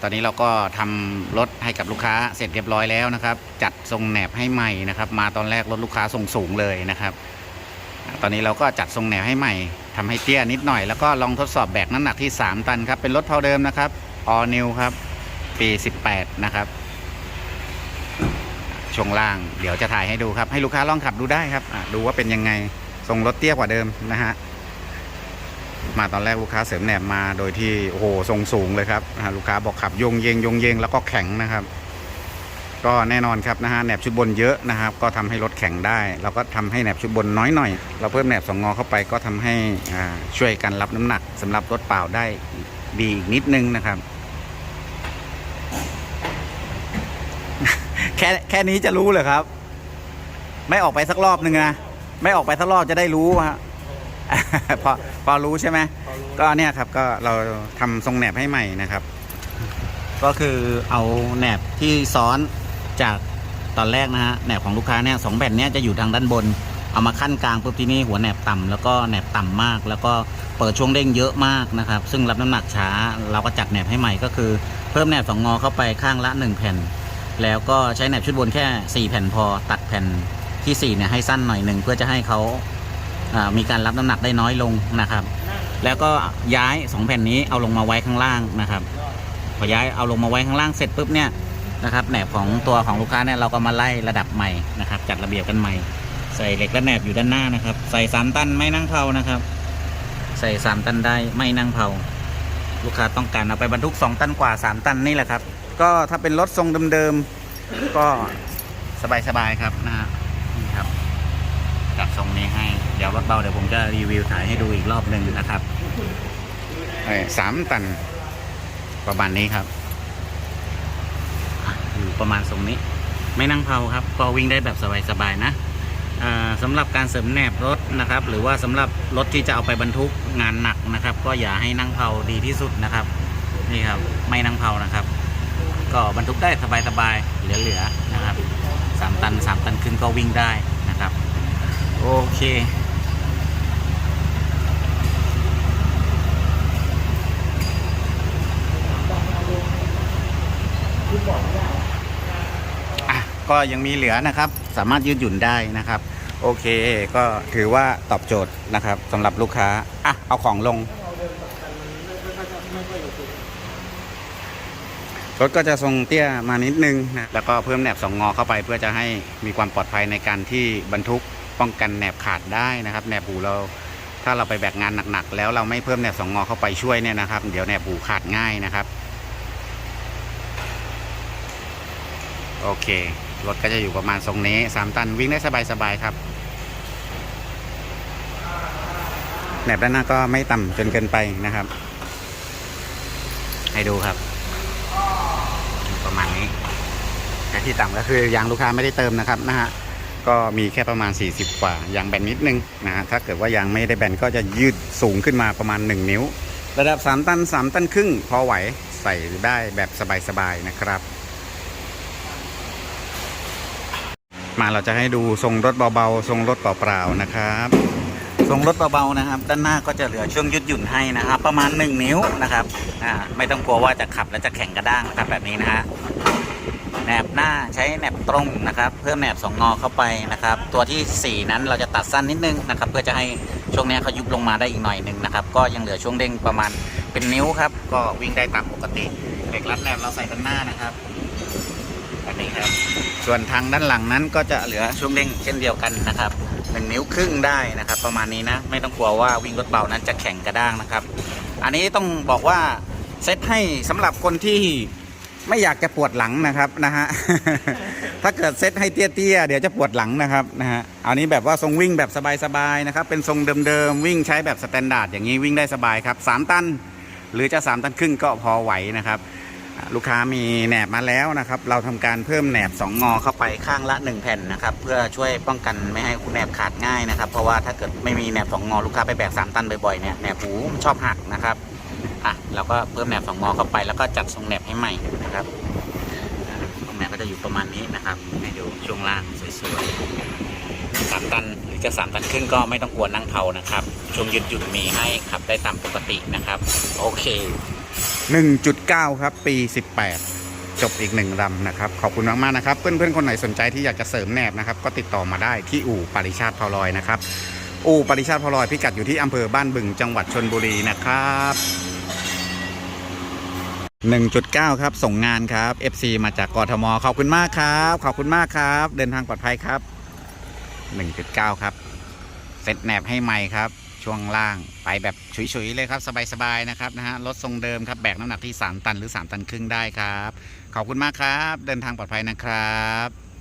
ตอนนี้เราก็ทำรถให้กับลูกค้าเสร็จเรียบร้อยแล้วนะครับ จัดทรงแหนบให้ใหม่นะครับ มาตอนแรกรถลูกค้าทรงสูงเลยนะครับ ตอนนี้เราก็จัดทรงแหนบให้ใหม่ทำให้เตี้ยนิดหน่อยแล้วก็ลองทดสอบแบกน้ำหนักที่ 3 ตันครับ เป็นรถเพาเดิมนะครับ all new ครับ ปี 18 นะครับช่วงล่างเดี๋ยวจะถ่ายให้ดูครับ ให้ลูกค้าลองขับดูได้ครับดูว่าเป็นยังไงทรงรถเตี้ยกว่าเดิมนะฮะ มาตอนแรกลูกค้าเสริมแหนบมาโดยที่โอ้โหทรงสูงเลยครับลูกค้าบอกขับโยงเยงโยงเยงแล้วก็แข็งนะครับ ก็แน่นอนครับนะฮะแหนบชุดบนเยอะนะครับ ก็ทำให้รถแข็งได้ เราก็ทำให้แหนบชุดบนน้อยหน่อย เราเพิ่มแหนบสองงอเข้าไปก็ทำให้ช่วยกันรับน้ำหนักสำหรับรถเปล่าได้ดีอีกนิดนึงนะครับ แค่แค่นี้จะรู้เหรอครับ ไม่ออกไปสักรอบหนึ่งนะไม่ออกไปสักรอบจะได้รู้ฮะ พอพอรู้ใช่ไหมก็เนี่ยครับก็เราทำทรงแหนบให้ใหม่นะครับ ก็คือเอาแหนบที่ซ้อนจากตอนแรกนะฮะแหนบของลูกค้าเนี่ยสองแผ่นเนี้ยจะอยู่ทางด้านบน เอามาขั้นกลางปุ๊บที่นี่หัวแหนบต่ำแล้วก็แหนบต่ำมาก แล้วก็เปิดช่วงเด้งเยอะมากนะครับ ซึ่งรับน้ำหนักช้าเราก็จัดแหนบให้ใหม่ก็คือ เพิ่มแหนบสองงอเข้าไปข้างละหนึ่งแผ่นแล้วก็ใช้แหนบชุดบนแค่ 4 แผ่นพอตัดแผ่นที่4เนี่ยให้สั้นหน่อยหนึ่งเพื่อจะให้เขาอ่า มีการรับน้ำหนักได้น้อยลงนะครับ แล้วก็ย้าย 2 แผ่นนี้เอาลงมาไว้ข้างล่างนะครับพอย้ายเอาลงมาไว้ข้างล่างเสร็จปุ๊บเนี่ยนะครับแหนบของตัวของลูกค้าเนี่ยเราก็มาไล่ระดับใหม่นะครับ จัดระเบียบกันใหม่ ใส่เหล็กและแหนบอยู่ด้านหน้านะครับ ใส่สามตันไม่นั่งเผานะครับ ใส่สามตันได้ไม่นั่งเผาลูกค้าต้องการเอาไปบรรทุก 2 ตันกว่า 3 ตันนี่แหละครับ ก็ถ้าเป็นรถทรงเดิมๆก็สบายๆครับนะฮะนี่ครับ จัดทรงนี้ให้ เดี๋ยวรถเบาเดี๋ยวผมจะรีวิวถ่ายให้ดูอีกรอบหนึ่งนะครับเอ้ยสามตัน ประมาณนี้ครับอะอยู่ประมาณทรงนี้ ไม่นั่งเผาครับ ก็วิ่งได้แบบสบายๆนะอ่าสำหรับการเสริมแหนบรถนะครับ หรือว่าสำหรับรถที่จะเอาไปบรรทุกงานหนักนะครับ ก็อย่าให้นั่งเผาดีที่สุดนะครับ นี่ครับไม่นั่งเผานะครับ ก็บรรทุกได้สบายๆเหลือๆนะครับสามตันสามตันครึ่งก็วิ่งได้นะครับ โอเค อะ ก็ยังมีเหลือนะครับ สามารถยืดหยุ่นได้นะครับ โอเค ก็ถือว่าตอบโจทย์นะครับสำหรับลูกค้า อะ เอาของลง รถก็จะทรงเตี้ยมานิดนึงนะ แล้วก็เพิ่มแหนบสองงอเข้าไปเพื่อจะให้มีความปลอดภัยในการที่บรรทุก ป้องกันแหนบขาดได้นะครับแหนบหูเราถ้าเราไปแบกงานหนักๆแล้วเราไม่เพิ่มแหนบสองงอเข้าไปช่วยเนี่ยนะครับ เดี๋ยวแหนบหูขาดง่ายนะครับ โอเครถก็จะอยู่ประมาณทรงนี้3ตันวิ่งได้สบายๆครับแหนบด้านหน้าก็ไม่ต่ำจนเกินไปนะครับ ให้ดูครับ ประมาณนี้แต่ที่ต่ำก็คือยางลูกค้าไม่ได้เติมนะครับนะฮะ ก็มีแค่ประมาณ 40 กว่ายางแบนนิดนึงนะฮะถ้าเกิดว่ายางไม่ได้แบนก็จะยืดสูงขึ้นมาประมาณ 1 นิ้ว ระดับ 3 ตัน 3 ตันครึ่ง พอไหวใส่ได้แบบสบายๆนะครับ มาเราจะให้ดูทรงรถเบาๆ ทรงรถเปล่าๆนะครับทรงรถเบาๆนะครับ ด้านหน้าก็จะเหลือช่วงยืดหยุ่นให้นะครับ ประมาณ 1 นิ้วนะครับอ่าไม่ต้องกลัวว่าจะขับแล้วจะแข็งกระด้างนะครับแบบนี้นะฮะ แหนบหน้าใช้แหนบตรงนะครับ เพิ่มแหนบสองงอเข้าไปนะครับ ตัวที่ 4 นั้นเราจะตัดสั้นนิดนึงนะครับ เพื่อจะให้ช่วงนี้เขายุบลงมาได้อีกหน่อยหนึ่งนะครับ ก็ยังเหลือช่วงเด้งประมาณเป็นนิ้วครับ ก็วิ่งได้ตามปกติเหล็กรัดแหนบเราใส่ด้านหน้านะครับแบบนี้ครับ ส่วนทางด้านหลังนั้นก็จะเหลือช่วงเด้งเช่นเดียวกันนะครับหนึ่งนิ้วครึ่งได้นะครับ ประมาณนี้นะไม่ต้องกลัวว่าวิ่งรถเบานั้นจะแข็งกระด้างนะครับ อันนี้ต้องบอกว่าเซตให้สำหรับคนที่ ไม่อยากจะปวดหลังนะครับนะฮะ ถ้าเกิดเซตให้เตี้ยๆเดี๋ยวจะปวดหลังนะครับนะฮะเอันนี้แบบว่าทรงวิ่งแบบสบายๆนะครับ เป็นทรงเดิมๆวิ่งใช้แบบสแตนดาร์ดอย่างนี้วิ่งได้สบายครับ 3 ตัน หรือจะ 3 ตันครึ่งก็พอไหวนะครับ ลูกค้ามีแหนบมาแล้วนะครับ เราทำการเพิ่มแหนบ 2 งอเข้าไปข้างละ 1 แผ่นนะครับ เพื่อช่วยป้องกันไม่ให้คุณแหนบขาดง่ายนะครับ เพราะว่าถ้าเกิดไม่มีแหนบ 2 งอลูกค้าไปแบก3ตันบ่อยๆเนี่ยแหนบหูชอบหักนะครับ อะเราก็เพิ่มแหนบ2งอเข้าไป แล้วก็จัดทรงแหนบให้ใหม่นะครับอ่าทรงแหนบก็จะอยู่ประมาณนี้นะครับ ให้ดูช่วงล่างสวยๆสามตันหรือจะสามตันครึ่งก็ไม่ต้องกลัวนั่งเผานะครับ ช่วงยืดหยุ่นมีให้ขับได้ตามปกตินะครับ โอเค 1.9 ครับ ปี 18จบอีกหนึ่งลำนะครับ ขอบคุณมาก ๆ นะครับ เพื่อน ๆ คนไหนสนใจที่อยากจะเสริมแหนบนะครับ ก็ติดต่อมาได้ที่อู่ปริชาติพอลอยนะครับ อู่ปริชาติพอลอยพิกัดอยู่ที่อำเภอบ้านบึงจังหวัดชนบุรีนะครับ 1.9 ครับ ส่งงานครับ FC มาจากกทม ขอบคุณมากครับ ขอบคุณมากครับ เดินทางปลอดภัยครับ 1.9 ครับเซ็ตแหนบให้ใหม่ครับ ช่วงล่างไปแบบฉุยๆเลยครับ สบายๆนะครับนะฮะรถทรงเดิมครับ แบกน้ำหนักที่ 3 ตันหรือ 3 ตันครึ่งได้ครับ ขอบคุณมากครับ เดินทางปลอดภัยนะครับ